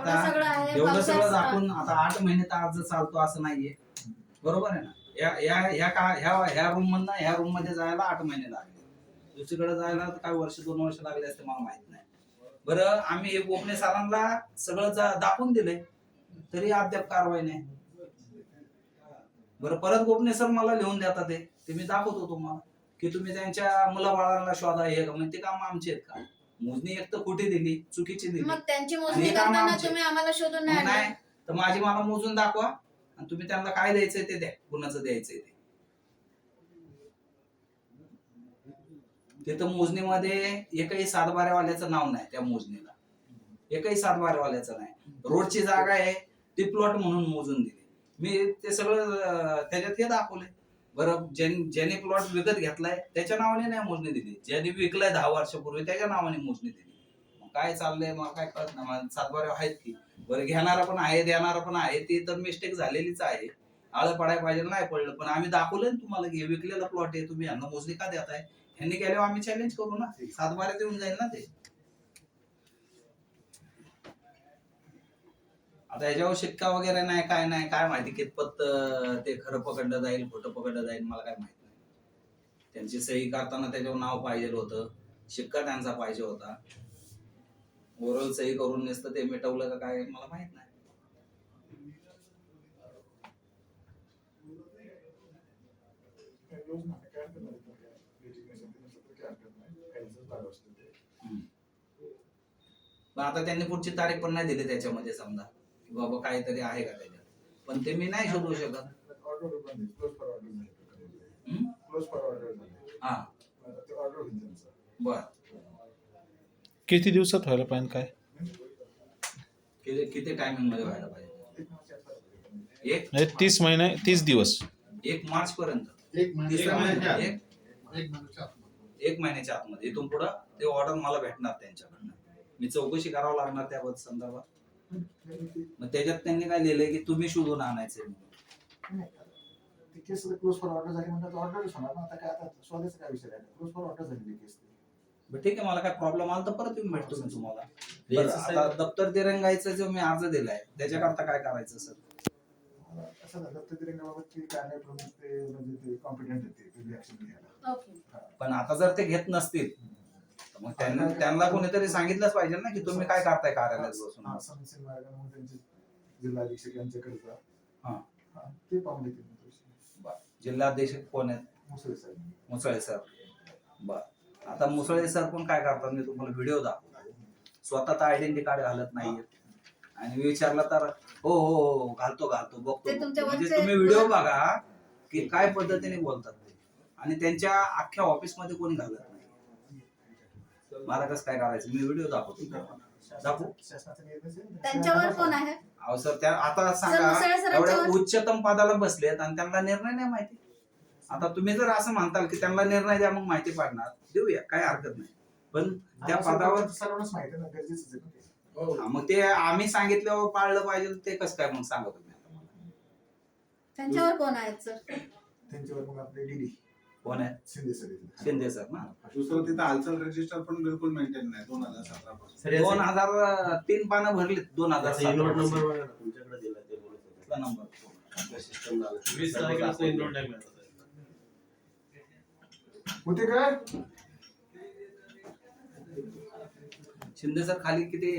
एवढं सगळं आहे एवढं सगळं दाखवून आता आठ महिने तर आज चालतो असं नाहीये. बरोबर आहे ना? या या ह्या का ह्या ह्या रूम मधनं ह्या रूममध्ये जायला आठ महिने लागले. दुसरीकडे जायला काय वर्ष दोन वर्ष लागले असते मला माहीत नाही. बरं आम्ही हे गोपने सरांना सगळं दाखवून दिले तरी अद्याप कारवाई नाही. बरं परत गोपने सर मला लिहून देतात ते ते मी दाखवतो तुम्हाला. की तुम्ही त्यांच्या मुलाबाळांना शोधा हे का म्हणजे ते काम आमचे आहेत का? मोजणी एक तर खोटी दिली चुकीची दिली. मग त्यांची मोजणी आणि काम करताना आमचे. तुम्ही आम्हाला शोधून नाही मग आणलं. नाही तर माझी मला मोजून दाखवा. आणि तुम्ही त्यांना काय द्यायचंय ते द्या. कुणाचं द्यायचंय ते. तिथं मोजणीमध्ये एकही सातबाऱ्यावाल्याचं नाव नाही त्या मोजणीला. एकही सातबाऱ्यावाल्याचं नाही. रोडची जागा आहे ती प्लॉट म्हणून मोजून दिली. मी ते सगळं अं, त्याच्यात हे दाखवले बरं ज्यां- ज्याने प्लॉट विकत घेतलाय त्याच्या नावाने नाही मोजणी दिली. ज्याने विकलाय दहा वर्षापूर्वी त्याच्या नावाने मोजणी दिली. मग काय चाललंय मला काय कळत नाही. मला सातबारे आहेत की. बरं घेणारा पण आहे देणारा पण आहे. ते तर मिस्टेक झालेलीच आहे. आळं पडायला पाहिजे नाही पडलं. पण आम्ही दाखवलं ना तुम्हाला की हे विकलेला प्लॉट आहे तुम्ही यांना मोजणी का देताय? ह्यांनी केल्यावर आम्ही चॅलेंज करू ना. सातबारे देऊन जाईल ना ते. आता याच्यावर शिक्का वगैरे नाही काय नाही काय माहिती कितपत अं, ते खरं पकडलं जाईल खोटं पकडलं जाईल मला काय माहीत नाही. त्यांची सही करताना त्याच्यावर नाव पाहिजे होतं शिक्का त्यांचा पाहिजे होता. ओरल सही करून नसतं ते मिटवलं का काय मला माहीत नाही. रोज नाही काय हरकत नाही पण काय डेजिग्नेशन ते नसलं तर काय हरकत नाही काहींचंच भाग असतं ते पण आता त्यांनी पुढची तारीख पण नाही दिली त्याच्यामध्ये समजा. की बाबा काहीतरी आहे का त्याच्यात पण ते मी नाही शोधू शकत हा बर किती दिवसात व्हायला पाहिजे काय किती किती टायमिंगमध्ये व्हायला पाहिजे एक म्हणजे तीस महिने तीस दिवस एक मार्च पर्यंत एक एक महिन्याच्या आतमध्ये एक महिन्याच्या आतमध्ये इथून पुढं ते ऑर्डर मला भेटणार त्यांच्याकडनं मी चौकशी करावं लागणार त्या संदर्भात मग त्याच्यात त्यांनी काय लिहिलंय की तुम्ही शोधून आणायचंय म्हणून. ती केस क्लोज फॉर ऑर्डर झाली म्हणजे ऑर्डरच होणार ना आता काय आता शोधायचं काय विषय आहे क्लोज फॉर ऑर्डर झाली केस बरं ठीक आहे मला काय प्रॉब्लेम आला तर परत येऊन भेटतो मी तुम्हाला. बरं, आता दप्तर तिरंगायचा जो मी अर्ज दिलाय त्याच्याकरता काय करायचं सर असं झालं तर तिरंगाबाबत ते काय नाही प्रमुख ते म्हणजे ते कॉम्पिटंट होते ते ऍक्शन घ्यायला. ओके पण आता जर ते घेत नसतील मग त्यांना त्यांना कोणीतरी सांगितलंच पाहिजे ना की तुम्ही काय करताय कार्यालयात बसून. हा, संस्थेन मार्गाने त्यांचे जिल्हा अधीक्षक यांच्याकडे जा. हा. हा, ते पाहून घेतील मग विषय. बरं. जिल्हाध्यक्ष कोण आहेत? मुसळे साहेब मुसळे सर. बर. आता मुसळे सर पण काय करतात? मी तुम्हाला व्हिडिओ दाखवतो. स्वतः तर आयडेंटिटी कार्ड घालत नाहीये. आणि विचारलं तर हो हो हो घालतो घालतो बघतो ते तुमच्या म्हणजे वरचे- तुम्ही व्हिडिओ बघा की काय पद्धतीने बोलतात ते. आणि त्यांच्या अख्ख्या ऑफिसमध्ये कोणी घालत नाही. मला कसं काय करायचं? मी व्हिडिओ दाखवतो. तुम्हाला. दाखवू? त्यांच्यावर कोण आहे? अहो सर त्या आता मुसळे सांगा. सरांच्यावर- एवढ्या उच्चतम पदाला बसलेत आणि त्यांना निर्णय नाही माहिती. आता तुम्ही जर असं म्हणताल की त्यांना निर्णय द्या मग माहिती पाडणार. देऊया काय हरकत नाही. पण त्या पदावर सर्वांनाच माहिती आहे ना गरजेचंच आहे ना ते. हा, मग ते आम्ही सांगितल्यावर पाळलं पाहिजे. ते कसं काय मग सांगा तुम्ही आता मला. त्यांच्यावर कोण आहेत सर? त्यांच्यावर मग आपले डीडी कोण आहे? शिंदे सर येतील. शिंदे सर ना? दुसरं तिथं हालचाल रजिस्टर पण बिलकुल मेंटेन नाही दोन हजार सतरा पासून. दोन हजार तीन पानं भरलीत दोन हजार इनोट नंबर बघा ना तुमच्याकडे दिला ते बोलत होते. नंबर आपल्या सिस्टम वीस तारखेला इनोट टाइम मिळाला होते काय? शिंदे सर खाली किती